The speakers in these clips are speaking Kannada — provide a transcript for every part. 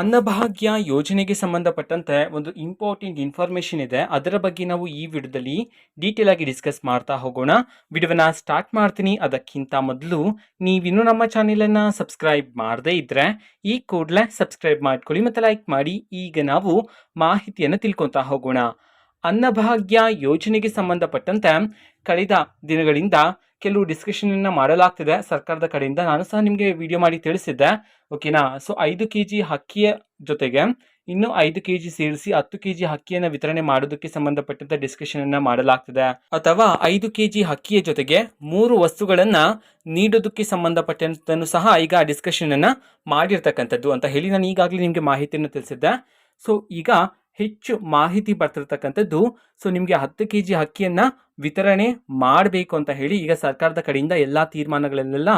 ಅನ್ನಭಾಗ್ಯ ಯೋಜನೆಗೆ ಸಂಬಂಧಪಟ್ಟಂತೆ ಒಂದು ಇಂಪಾರ್ಟೆಂಟ್ ಇನ್ಫಾರ್ಮೇಷನ್ ಇದೆ. ಅದರ ಬಗ್ಗೆ ನಾವು ಈ ವಿಡಿಯೋದಲ್ಲಿ ಡೀಟೇಲ್ ಆಗಿ ಡಿಸ್ಕಸ್ ಮಾಡ್ತಾ ಹೋಗೋಣ. ವಿಡಿಯೋನ ಸ್ಟಾರ್ಟ್ ಮಾಡ್ತೀನಿ. ಅದಕ್ಕಿಂತ ಮೊದಲು ನೀವಿನ್ನೂ ನಮ್ಮ ಚಾನೆಲನ್ನು ಸಬ್ಸ್ಕ್ರೈಬ್ ಮಾಡದೇ ಇದ್ದರೆ ಈ ಕೂಡಲೇ ಸಬ್ಸ್ಕ್ರೈಬ್ ಮಾಡ್ಕೊಳ್ಳಿ ಮತ್ತು ಲೈಕ್ ಮಾಡಿ. ಈಗ ನಾವು ಮಾಹಿತಿಯನ್ನು ತಿಳ್ಕೊತಾ ಹೋಗೋಣ. ಅನ್ನಭಾಗ್ಯ ಯೋಜನೆಗೆ ಸಂಬಂಧಪಟ್ಟಂತೆ ಕಳೆದ ದಿನಗಳಿಂದ ಕೆಲವು ಡಿಸ್ಕಷನನ್ನು ಮಾಡಲಾಗ್ತಿದೆ ಸರ್ಕಾರದ ಕಡೆಯಿಂದ. ನಾನು ಸಹ ನಿಮಗೆ ವಿಡಿಯೋ ಮಾಡಿ ತಿಳಿಸಿದ್ದೆ. ಓಕೆನಾ ಸೊ ಐದು ಕೆ ಜಿ ಹಕ್ಕಿಯ ಜೊತೆಗೆ ಇನ್ನು ಐದು ಕೆ ಜಿ ಸೇರಿಸಿ ಹತ್ತು ಕೆ ಜಿ ಅಕ್ಕಿಯನ್ನು ವಿತರಣೆ ಮಾಡೋದಕ್ಕೆ ಸಂಬಂಧಪಟ್ಟಂತ ಡಿಸ್ಕಷನ್ ಅನ್ನ ಮಾಡಲಾಗ್ತಿದೆ. ಅಥವಾ ಐದು ಕೆ ಜಿ ಹಕ್ಕಿಯ ಜೊತೆಗೆ ಮೂರು ವಸ್ತುಗಳನ್ನ ನೀಡೋದಕ್ಕೆ ಸಂಬಂಧಪಟ್ಟಂತನು ಸಹ ಈಗ ಡಿಸ್ಕಷನ್ ಅನ್ನ ಮಾಡಿರ್ತಕ್ಕಂಥದ್ದು ಅಂತ ಹೇಳಿ ನಾನು ಈಗಾಗಲೇ ನಿಮಗೆ ಮಾಹಿತಿಯನ್ನು ತಿಳಿಸಿದ್ದೆ. ಸೊ ಈಗ ಹೆಚ್ಚು ಮಾಹಿತಿ ಬರ್ತಿರ್ತಕ್ಕಂಥದ್ದು. ಸೊ ನಿಮಗೆ ಹತ್ತು ಕೆ ಜಿ ಅಕ್ಕಿಯನ್ನು ವಿತರಣೆ ಮಾಡಬೇಕು ಅಂತ ಹೇಳಿ ಈಗ ಸರ್ಕಾರದ ಕಡೆಯಿಂದ ಎಲ್ಲ ತೀರ್ಮಾನಗಳನ್ನೆಲ್ಲ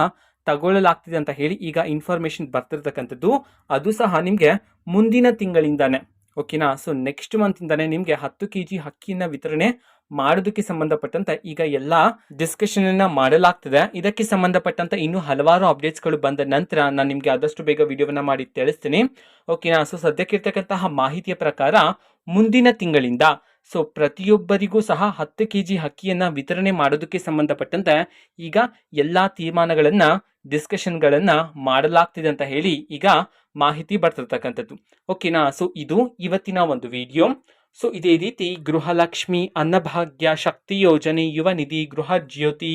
ತಗೊಳ್ಳಲಾಗ್ತಿದೆ ಅಂತ ಹೇಳಿ ಈಗ ಇನ್ಫಾರ್ಮೇಷನ್ ಬರ್ತಿರ್ತಕ್ಕಂಥದ್ದು. ಅದು ಸಹ ನಿಮಗೆ ಮುಂದಿನ ತಿಂಗಳಿಂದಾನೆ. ಓಕೆನಾ? ಸೊ ನೆಕ್ಸ್ಟ್ ಮಂತಿಂದಾನೆ ನಿಮಗೆ ಹತ್ತು ಕೆ ಜಿ ಅಕ್ಕಿಯನ್ನು ವಿತರಣೆ ಮಾಡೋದಕ್ಕೆ ಸಂಬಂಧಪಟ್ಟಂತ ಈಗ ಎಲ್ಲ ಡಿಸ್ಕಷನ್ ಅನ್ನ ಮಾಡಲಾಗ್ತದೆ. ಇದಕ್ಕೆ ಸಂಬಂಧಪಟ್ಟಂತ ಇನ್ನೂ ಹಲವಾರು ಅಪ್ಡೇಟ್ಸ್ಗಳು ಬಂದ ನಂತರ ನಾನು ನಿಮಗೆ ಆದಷ್ಟು ಬೇಗ ವಿಡಿಯೋವನ್ನ ಮಾಡಿ ತಿಳಿಸ್ತೀನಿ. ಓಕೆನಾ? ಸೊ ಸದ್ಯಕ್ಕಿರ್ತಕ್ಕಂತಹ ಮಾಹಿತಿಯ ಪ್ರಕಾರ ಮುಂದಿನ ತಿಂಗಳಿಂದ ಸೊ ಪ್ರತಿಯೊಬ್ಬರಿಗೂ ಸಹ ಹತ್ತು ಕೆ ಜಿ ಅಕ್ಕಿಯನ್ನು ವಿತರಣೆ ಮಾಡೋದಕ್ಕೆ ಸಂಬಂಧಪಟ್ಟಂತೆ ಈಗ ಎಲ್ಲ ತೀರ್ಮಾನಗಳನ್ನು ಡಿಸ್ಕಷನ್ಗಳನ್ನು ಮಾಡಲಾಗ್ತಿದೆ ಅಂತ ಹೇಳಿ ಈಗ ಮಾಹಿತಿ ಬರ್ತಿರ್ತಕ್ಕಂಥದ್ದು. ಓಕೆನಾ ಸೊ ಇದು ಇವತ್ತಿನ ಒಂದು ವಿಡಿಯೋ ಸೊ ಇದೇ ರೀತಿ ಗೃಹಲಕ್ಷ್ಮಿ ಅನ್ನಭಾಗ್ಯ ಶಕ್ತಿ ಯೋಜನೆ ಯುವ ನಿಧಿ ಗೃಹ ಜ್ಯೋತಿ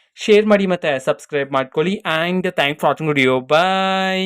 ಶೇರ್ ಮಾಡಿ ಮತ್ತು ಸಬ್ಸ್ಕ್ರೈಬ್ ಮಾಡ್ಕೊಳ್ಳಿ and thank for watching video bye